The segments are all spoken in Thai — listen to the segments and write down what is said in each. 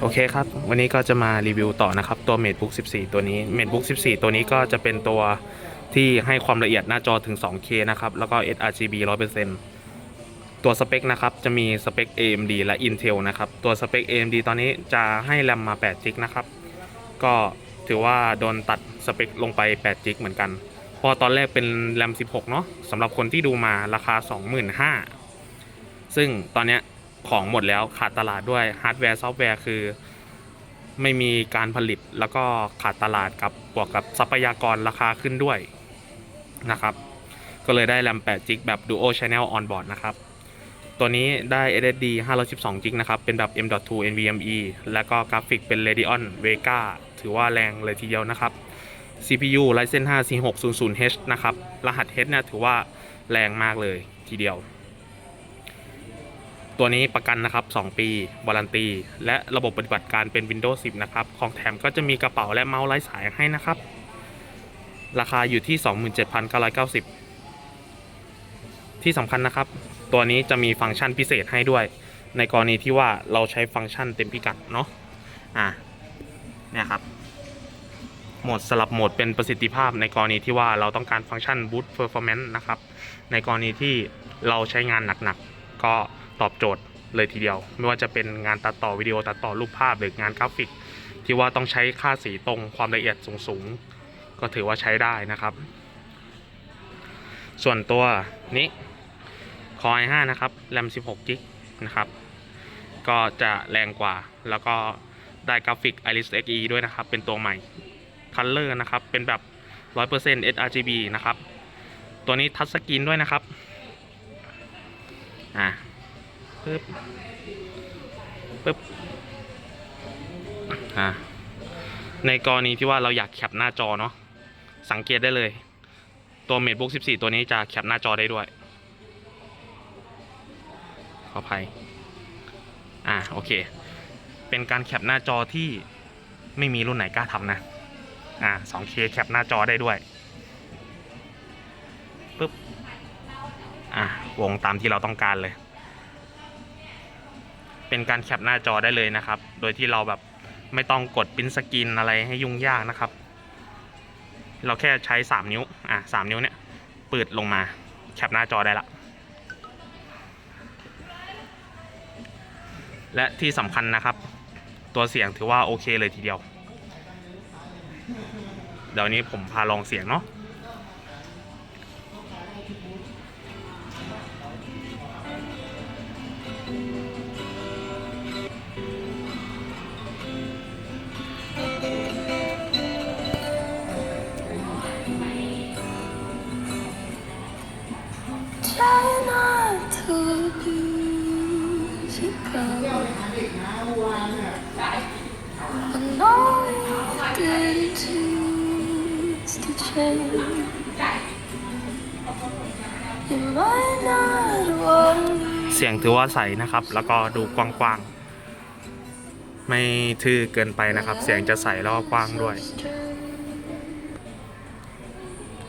โอเคครับ วันนี้ก็จะมารีวิวต่อนะครับ ตัว MateBook 14 ตัวนี้ MateBook 14 ตัวนี้ก็จะเป็นตัวที่ให้ความละเอียดหน้าจอถึง 2K นะครับ แล้วก็ sRGB 100%ตัวสเปคนะครับ จะมีสเปค AMD และ Intel นะครับ ตัวสเปค AMD ตอนนี้จะให้แรมมา8 g b นะครับ ก็ถือว่าโดนตัดสเปคลงไป8 g b เหมือนกันพราะตอนแรกเป็นแรม16 เนาะสำหรับคนที่ดูมาราคา 25,000ซึ่งตอนเนี้ย ของหมดแล้วขาดตลาดด้วยฮาร์ดแวร์ซอฟต์แวร์คือ ไม่มีการผลิตแล้วก็ขาดตลาดกับบวกกับทรัพยากรราคาขึ้นด้วยนะครับ ก็เลยได้แรม8 g b แบบ Duo Channel On Board นะครับ ตัวนี้ได้ SSD 512 g b นะครับ เป็นแบบ M.2 NVMe แล้วก็กราฟิกเป็น Radeon Vega ถือว่าแรงเลยทีเดียวนะครับ CPU Ryzen 5 4600H นะครับ รหัส H เนี่ยถือว่าแรงมากเลยทีเดียว ตัวนี้ประกันนะครับ 2 ปีวารันตี และระบบปฏิบัติการเป็น Windows 10 นะครับ ของแถมก็จะมีกระเป๋าและเมาส์ไร้สายให้นะครับ ราคาอยู่ที่ 27,990 ที่สำคัญนะครับ ตัวนี้จะมีฟังก์ชันพิเศษให้ด้วย ในกรณีที่ว่าเราใช้ฟังก์ชันเต็มพิกัดเนาะอะเนี่ยครับโหมดสลับโหมดเป็นประสิทธิภาพในกรณีที่ว่าเราต้องการฟังก์ชัน Boot Performance นะครับ ในกรณีที่เราใช้งานหนักๆ ก็ ตอบโจทย์เลยทีเดียว ไม่ว่าจะเป็นงานตัดต่อวิดีโอตัดต่อรูปภาพหรืองานกราฟิก ที่ว่าต้องใช้ค่าสีตรงความละเอียดสูงๆ ก็ถือว่าใช้ได้นะครับ ส่วนตัวนี้ Core i5 นะครับแรม16 g b นะครับก็จะแรงกว่าแล้วก็ได้กราฟิก Iris Xe ด้วยนะครับ เป็นตัวใหม่ Color นะครับ เป็นแบบ 100% sRGB นะครับ ตัวนี้ทัชสกรีนด้วยนะครับ อะ ปึ๊บปึ๊บอะในกรณีที่ว่าเราอยากแคปหน้าจอเนาะสังเกตได้เลย ตัว MateBook 14 ตัวนี้จะแคปหน้าจอได้ด้วย ขออภัย อะโอเค เป็นการแคปหน้าจอที่ไม่มีรุ่นไหนกล้าทำนะ อะ 2K แคปหน้าจอได้ด้วยปึ๊บ อะวงตามที่เราต้องการเลย เป็นการแคปหน้าจอได้เลยนะครับ โดยที่เราแบบไม่ต้องกดปริ้นสกรีนอะไรให้ยุ่งยากนะครับ เราแค่ใช้ 3 นิ้ว อะ3นิ้วเนี่ยปิดลงมาแคปหน้าจอได้ละ และที่สำคัญนะครับ ตัวเสียงถือว่าโอเคเลยทีเดียว เดี๋ยวนี้ผมพาลองเสียงเนาะ lose you go. I know you didn't choose to change. You might not want เสียงถือว่าใสนะครับ แล้วก็ดูกว้างๆ ไม่ทื่อเกินไปนะครับ เสียงจะใสแล้วก็กว้างด้วย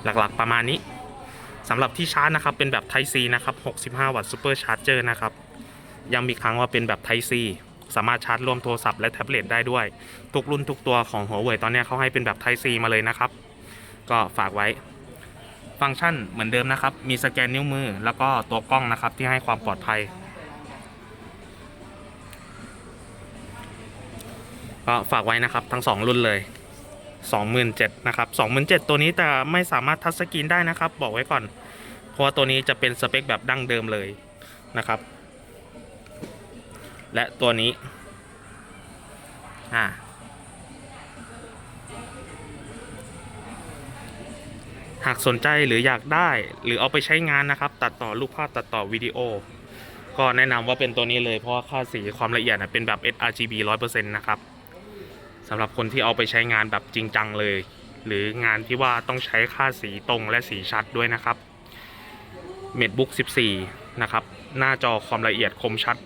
หลักๆประมาณนี้สำหรับที่ชาร์จนะครับ เป็นแบบ Type C นะครับ 65 วัตต์ Super Charger นะครับ ย้ำอีกครั้งว่าเป็นแบบ Type C สามารถชาร์จรวมโทรศัพท์และแท็บเล็ตได้ด้วย ทุกรุ่นทุกตัวของหัวเว่ยตอนนี้เขาให้เป็นแบบ Type C มาเลยนะครับ ก็ฝากไว้ ฟังก์ชันเหมือนเดิมนะครับ มีสแกนนิ้วมือ แล้วก็ตัวกล้องนะครับที่ให้ความปลอดภัย ก็ฝากไว้นะครับทั้ง 2 รุ่นเลย 27,000นะครับ27,000ตัวนี้แต่ไม่สามารถทัชสกรีนได้นะครับ บอกไว้ก่อน เพราะว่าตัวนี้จะเป็นสเปคแบบดั้งเดิมเลยนะครับ และตัวนี้ อ่า หากสนใจหรืออยากได้ หรือเอาไปใช้งานนะครับ ตัดต่อรูปภาพตัดต่อวิดีโอ ก็แนะนำว่าเป็นตัวนี้เลยเพราะว่าค่าสีความละเอียดนะเป็นแบบ sRGB 100%นะครับสำหรับคนที่เอาไปใช้งานแบบจริงจังเลย หรืองานที่ว่าต้องใช้ค่าสีตรงและสีชัดด้วยนะครับ MateBook 14 นะครับ หน้าจอความละเอียดคมชัด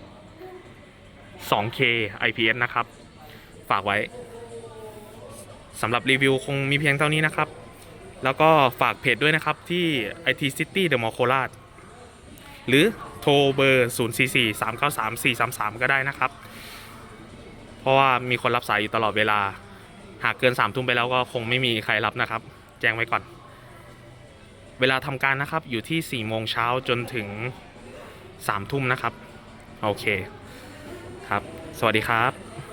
2K IPS นะครับ ฝากไว้สำหรับรีวิวคงมีเพียงเท่านี้นะครับ แล้วก็ฝากเพจด้วยนะครับที่ IT City The Mall โคราชหรือโทรเบอร์ 044-393-433 ก็ได้นะครับ เพราะว่ามีคนรับสายอยู่ตลอดเวลา หากเกิน3ทุ่มไปแล้วก็คงไม่มีใครรับนะครับ แจ้งไว้ก่อน เวลาทำการนะครับอยู่ที่4โมงเช้าจนถึง3ทุ่มนะครับ โอเค ครับ สวัสดีครับ